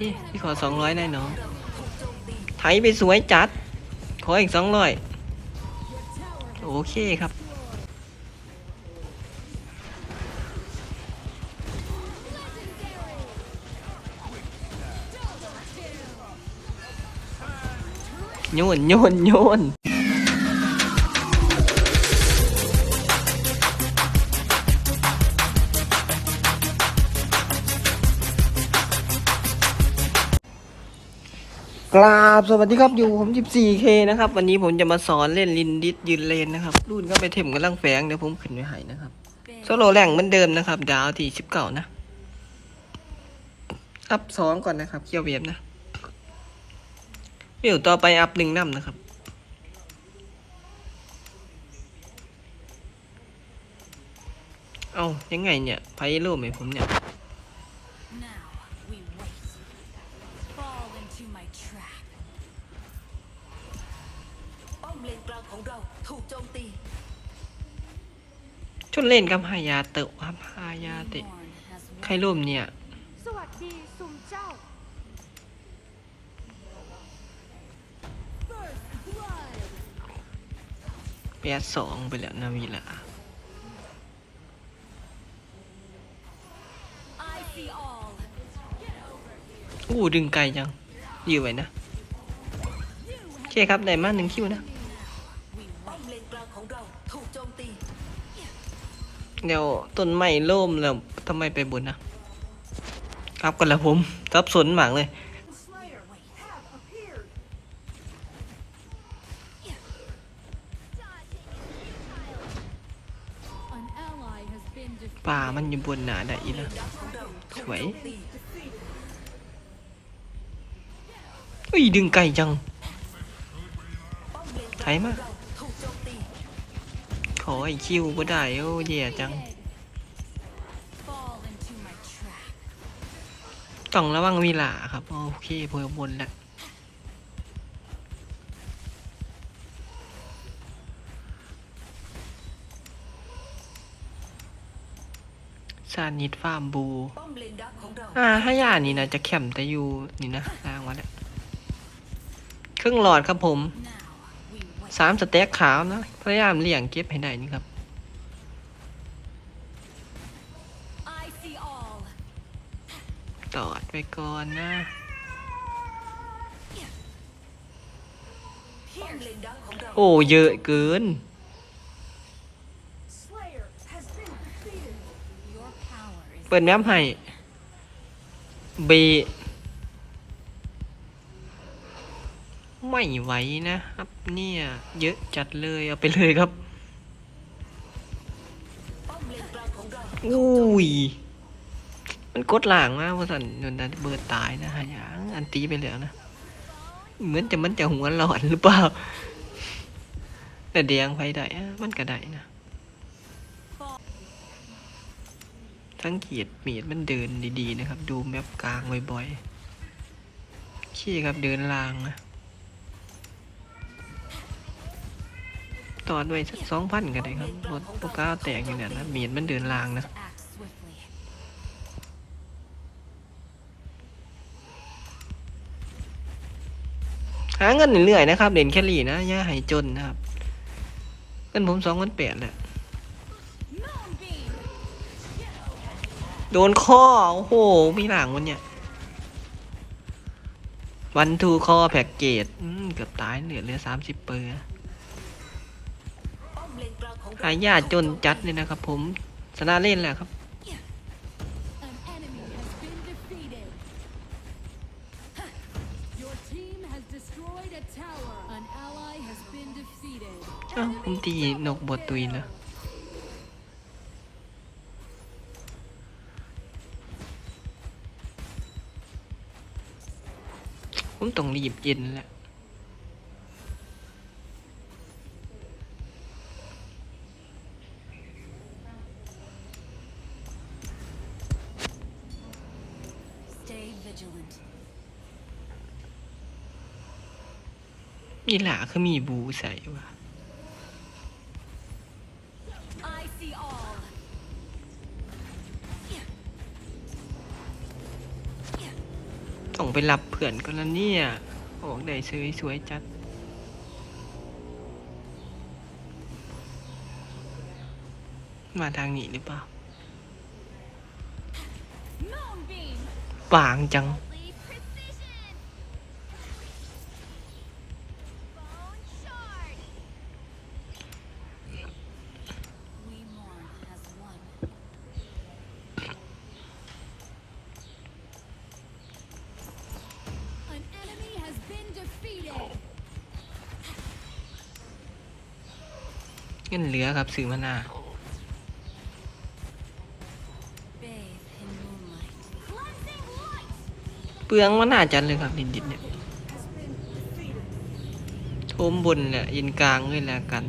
พี่ขอสองร้อยได้น้องไถไปสวยจัด ขออีกสองร้อยโอเคครับโยนโยนโยน กราบสวัสดีครับอยู่ผม 14K นะครับ วันนี้ผมจะมาสอนเล่นลินดิสยืนเลนนะครับ รุ่นก็ไปเทมกำลังแฝงเดี๋ยวผมขึ้นไว้ให้นะครับโซโลแรงเหมือนเดิมนะครับ ดาวที่19นะ อัพสองก่อนนะครับเคียวเวียบนะเดี๋ยวต่อไปอัพหนึ่งน้ำนะครับเอายังไงเนี่ยไพ่รูปไหมผมเนี่ย เล่นกับฮายาเตะครับฮายาเตะใครรูปเนี่ยสวัสดีสุมเจ้าแปดสองไปแล้วนาวีละอู้ดึงไกลจังยื้อไว้นะโอเคครับ ได้มาหนึ่งคิวนะ เดี๋ยวต้นไม้ล่มแล้วทำไมไปบนนะ ครับกันละผมซับสนมากเลย ป่ามันอยู่บนหนาได้อีกแล้วดักของเราถูกสวยอุ้ยดึงไกลจังป้อมเลนกไถลางขมาก ขอไอคิวก็ได้โอ้แย่จัง ต้องระวังเวลาครับ โอเคเพิ่มบนแล้วซานิดฟาร์มบูอมเลนดักของเราอ่าห้ายานี่นะจะแคมแต่อยู่นี่นะล้างมาแล้วครึ่งหลอดครับผม nah. สามสเต็กขาวนะ พยายามเลี่ยงเก็บให้ได้นี่ครับ I see all. ตอดไปก่อนนะป้อมเลนดักของเราโอ้เยอะเกิน Your power is เปิดแมปให้เบไม่ไหวนะครับ เนี่ย เยอะจัดเลยเอาไปเลยครับอุ้ยมันกดหลางมากว่าสันนนดันเบิดตายนะฮะอย่างอันตีไปแล้วนะ เหมือนจะมันจะหัวหลอนหรือเปล่า แต่แดงไปได้มันก็ได้นะสังเกตเมีดมันเดินดีๆนะครับ ดูแมปกลางบ่อยๆขี้ครับเดินลางนะ ตอดไว้สักสองพันก็ได้ครับรถปกก้าแตกอยู่เนี่ยนะเมีดมันเดินลางนะหาเงินเรื่อยๆนะครับเด่นแคลรี่นะย่าให้จนนะครับเงินผมสองพันแปดแหละโดนข้อ โอ้โหมีหลังวันเนี่ยวันทูคอแพ็กเกจเกือบตายเหลือเหลือสามสิบเปอร์ หายาจนจัดเลยนะครับผมชนะเล่นแหละครับ อ้าวผมตีนกบทตุยนะผมต้องรีบเย็นแหละ มีหลาคือมีบูใส่วะต้องไปรับเพื่อนกันแล้วเนี่ย ออกได้สวยสวยๆจัดมาทางนี้หรือเปล่าปางจัง เงินเหลือครับซื้อมานา Bathe in moonlight. Cleansing light. เปลืองมานาจันเลยครับดินดินเนี่ยโทมบนแหละยินกลางเลยและกัน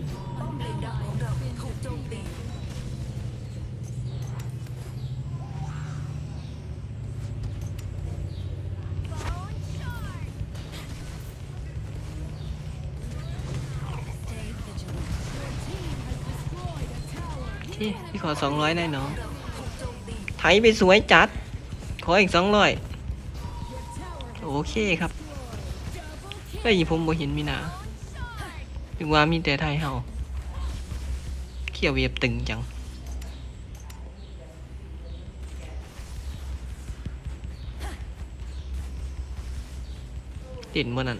พี่พี่ขอสองร้อยได้เนาะไถไปสวยจัด ขออีกสองร้อยโอเคครับเฮ้ยผมบ่เห็นมีนาถึงว่ามีแต่ไทยเฮาเขี่ยวเวียบตึงจังเด่นบ่อนั่น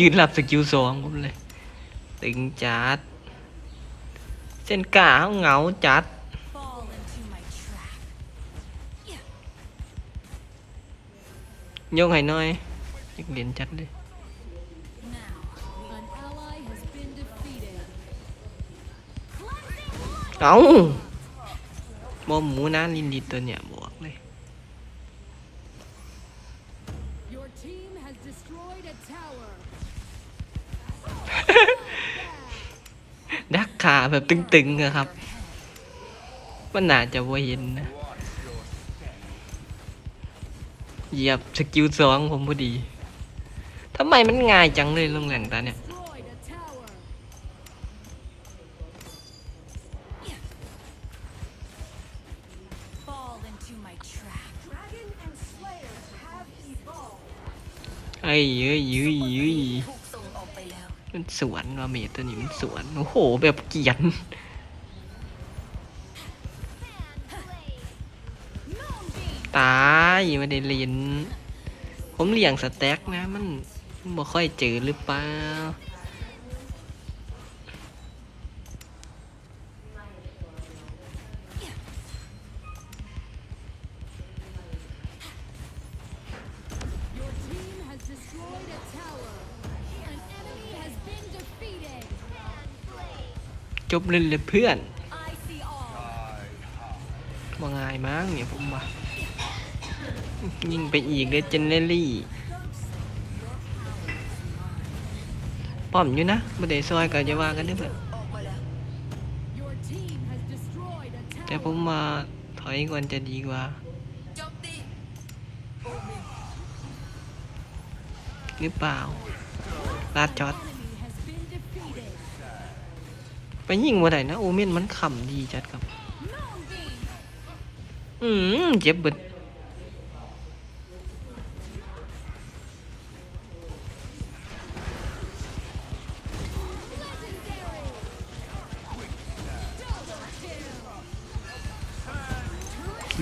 ยืนหลับสกิลสองผมเลย ตึงจัด เส้นกาเหงาจัด ยกให้น่อยอยากเด่นจัดเลยเอาบอหมูนะลินดิตัวเนี่ยบ ดักขาแบบตึงๆอะครับ มันน่าจะว่าเห็นนะ เหยียบสกิลสองผมพอดีทำไมมันง่ายจังเลยลงแหล่งตาเนี่ยไอ้เย้ยยื้ยยื้อ มันสวนว่าเมตตัวนี้มันสวน โอ้โห แบบเกียนตายไม่ได้เรียนผมเลี้ยงสแต็กนะ มันมันบ่ค่อยเจอหรือเปล่า จบเล่นเลยเพื่อน I see all. ว่าง่ายมั้งเนี่ยผมว่ายิงไปอีกเลยเจนเนอรี่ป้อมอยู่นะบ่ได้ซอยก็จะว่ากันเด้อเพื่อนออกมาแล้ว Your team has destroyed a แต่ผ tower. มมาถอยก่อนจะดีกว่าโจมตีหรือเปล่าลาดช็อต ไปยิงว่าได้นะโอเมนมันขำดีจัดครับ อืมเจ็บบิด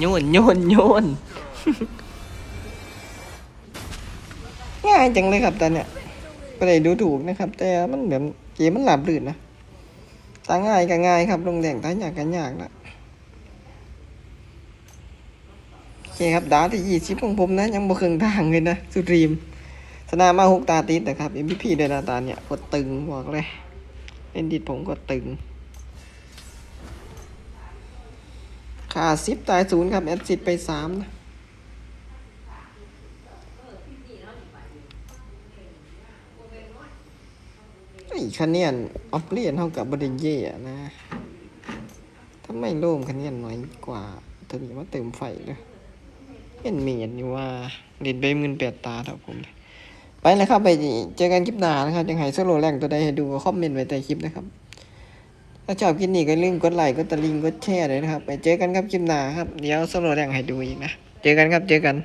โยนโยนโยนง่ายจังเลยครับตอนเนี้ยก็เลยดูถูกนะครับ แต่มันแบบเกมมันหลับลื่นนะ ตาง่ายก็ง่ายครับลงแดงตายากก็ยากนะโอเคครับดาวที่ยี่สิบของผมนะ ยังบ่เครื่องทางเลยนะสุดรีม สนามมาหกตาติดนะครับ MVP เดนาตาเนี่ยกดตึงบอกเลยเล่นดิดผมกดตึงขาสิบตายศูนย์ครับแอดซิดไปสามนะ คะแนนออฟเลียนเท่ากับบริเย่นะถ้าไม่โล่มคะแนนน้อยกว่าตัวนี้มาเติมไฟเลยเห็นเมียนอยู่ว่าเล่นไปหมื่นแปดตาเท่าผม ไปแล้วครับไปเจอกันคลิปหน้านะครับยังไงสโลแรงตัวใดให้ดูก็คอมเมนต์ไว้ใต้คลิปนะครับ ถ้าชอบคลิปนี้ก็อย่าลืมกดไลค์กดตะลิงกดแชร์เลยนะครับ ไปเจอกันครับคลิปหน้าครับเดี๋ยวสโลแดงให้ดูอีกนะ เจอกันครับเจอกัน